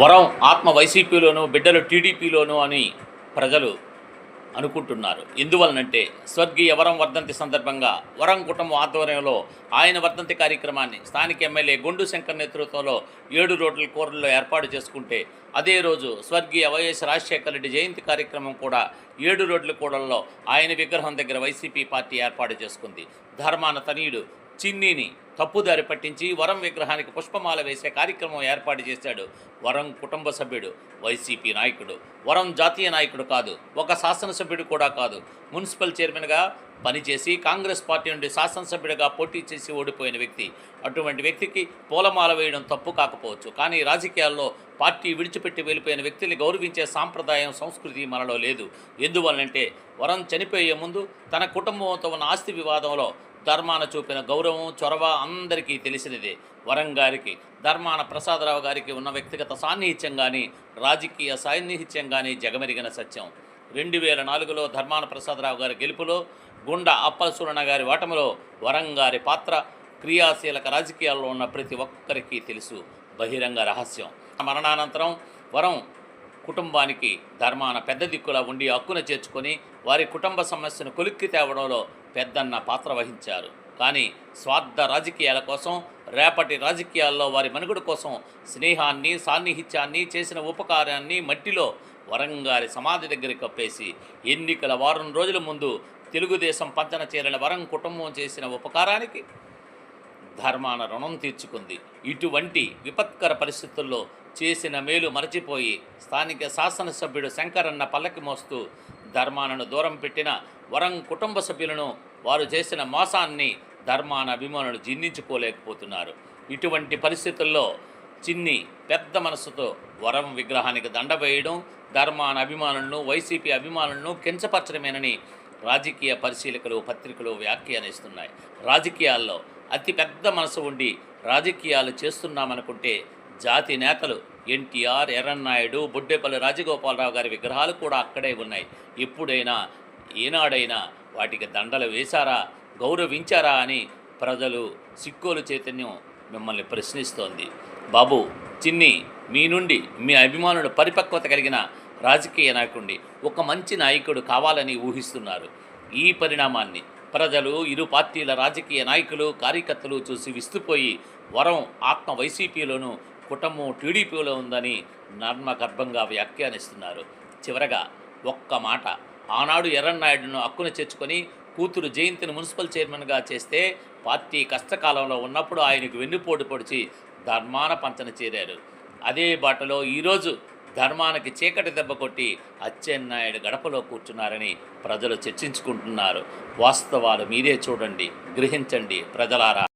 వరం ఆత్మ వైసీపీలోను బిడ్డలు టీడీపీలోను అని ప్రజలు అనుకుంటున్నారు. ఎందువలనంటే స్వర్గీయ వరం వర్ధంతి సందర్భంగా వరం కుటుంబం ఆధ్వర్యంలో ఆయన వర్ధంతి కార్యక్రమాన్ని స్థానిక ఎమ్మెల్యే గుండు శంకర్ నేతృత్వంలో ఏడు రోడ్ల కూరల్లో ఏర్పాటు చేసుకుంటే అదే రోజు స్వర్గీయ వైఎస్ రాజశేఖర రెడ్డి జయంతి కార్యక్రమం కూడా ఏడు రోడ్ల కూడల్లో ఆయన విగ్రహం దగ్గర వైసీపీ పార్టీ ఏర్పాటు చేసుకుంది. ధర్మాన తనీయుడు చిన్నీని తప్పుదారి పట్టించి వరం విగ్రహానికి పుష్పమాల వేసే కార్యక్రమం ఏర్పాటు చేశాడు. వరం కుటుంబ సభ్యుడు వైసీపీ నాయకుడు. వరం జాతీయ నాయకుడు కాదు ఒక శాసనసభ్యుడు కూడా కాదు. మున్సిపల్ చైర్మన్గా పనిచేసి కాంగ్రెస్ పార్టీ నుండి శాసనసభ్యుడిగా పోటీ చేసి ఓడిపోయిన వ్యక్తి. అటువంటి వ్యక్తికి పూలమాల వేయడం తప్పు కాకపోవచ్చు. కానీ రాజకీయాల్లో పార్టీ విడిచిపెట్టి వెళ్ళిపోయిన వ్యక్తిని గౌరవించే సాంప్రదాయం సంస్కృతి మనలో లేదు. ఎందువల్లంటే వరం చనిపోయే ముందు తన కుటుంబంతో ఉన్న ఆస్తి వివాదంలో ధర్మాన చూపిన గౌరవం చొరవ అందరికీ తెలిసినదే. వరం గారికి ధర్మాన ప్రసాదరావు గారికి ఉన్న వ్యక్తిగత సాన్నిహిత్యం కానీ రాజకీయ సాన్నిహిత్యం కానీ జగమెరిగిన సత్యం. రెండు వేల నాలుగులో ధర్మాన ప్రసాదరావు గారి గెలుపులో గుండా అప్పలసూరణ గారి ఓటమిలో వరం గారి పాత్ర క్రియాశీలక రాజకీయాల్లో ఉన్న ప్రతి ఒక్కరికి తెలుసు. బహిరంగ రహస్యం. మరణానంతరం వరం కుటుంబానికి ధర్మాన పెద్ద దిక్కులా ఉండి హక్కున చేర్చుకొని వారి కుటుంబ సమస్యను కొలిక్కి తేవడంలో పెద్దన్న పాత్ర వహించారు. కానీ స్వార్థ రాజకీయాల కోసం రేపటి రాజకీయాల్లో వారి మనుగడ కోసం స్నేహాన్ని సాన్నిహిత్యాన్ని చేసిన ఉపకారాన్ని మట్టిలో వరంగారి సమాధి దగ్గర కప్పేసి ఎన్నికల వారం రోజుల ముందు తెలుగుదేశం పంచన చేరిన వరం కుటుంబం చేసిన ఉపకారానికి ధర్మాన రుణం తీర్చుకుంది. ఇటువంటి విపత్కర పరిస్థితుల్లో చేసిన మేలు మరచిపోయి స్థానిక శాసనసభ్యుడు శంకరన్న పల్లకి మోస్తూ ధర్మానను దూరం పెట్టిన వరం కుటుంబ సభ్యులను వారు చేసిన మోసాన్ని ధర్మాన అభిమానులు జీర్ణించుకోలేకపోతున్నారు. ఇటువంటి పరిస్థితుల్లో చిన్ని పెద్ద మనసుతో వరం విగ్రహానికి దండ వేయడం ధర్మాన అభిమానులను వైసీపీ అభిమానులను కించపరచడమేనని రాజకీయ పరిశీలకులు పత్రికలు వ్యాఖ్యానిస్తున్నాయి. రాజకీయాల్లో అతి పెద్ద మనసు ఉండి రాజకీయాలు చేస్తున్నామనుకుంటే జాతి నేతలు ఎన్టీఆర్ ఎర్రన్నాయుడు బుడ్డేపల్లి రాజగోపాలరావు గారి విగ్రహాలు కూడా అక్కడే ఉన్నాయి. ఎప్పుడైనా ఏనాడైనా వాటికి దండలు వేశారా గౌరవించారా అని ప్రజలు సిక్కోలు చైతన్యం మిమ్మల్ని ప్రశ్నిస్తోంది. బాబు చిన్ని మీ నుండి మీ అభిమానుడు పరిపక్వత కలిగిన రాజకీయ నాయకుడిని ఒక మంచి నాయకుడు కావాలని ఊహిస్తున్నారు. ఈ పరిణామాన్ని ప్రజలు ఇరు పార్టీల రాజకీయ నాయకులు కార్యకర్తలు చూసి విస్తుపోయి వరం ఆత్మ వైసీపీలోనూ కుటుంబం టీడీపీలో ఉందని నర్మగర్భంగా వ్యాఖ్యానిస్తున్నారు. చివరగా ఒక్క మాట ఆనాడు ఎర్రన్నాయుడును హక్కును చేర్చుకొని కూతురు జయంతిని మున్సిపల్ చైర్మన్గా చేస్తే పార్టీ కష్టకాలంలో ఉన్నప్పుడు ఆయనకు వెన్నుపోటు పొడిచి ధర్మాన పంచన చేరారు. అదే బాటలో ఈరోజు ధర్మానికి చీకటి దెబ్బ కొట్టి అచ్చెన్నాయుడు గడపలో కూర్చున్నారని ప్రజలు చర్చించుకుంటున్నారు. వాస్తవాలు మీరే చూడండి గ్రహించండి ప్రజలారా.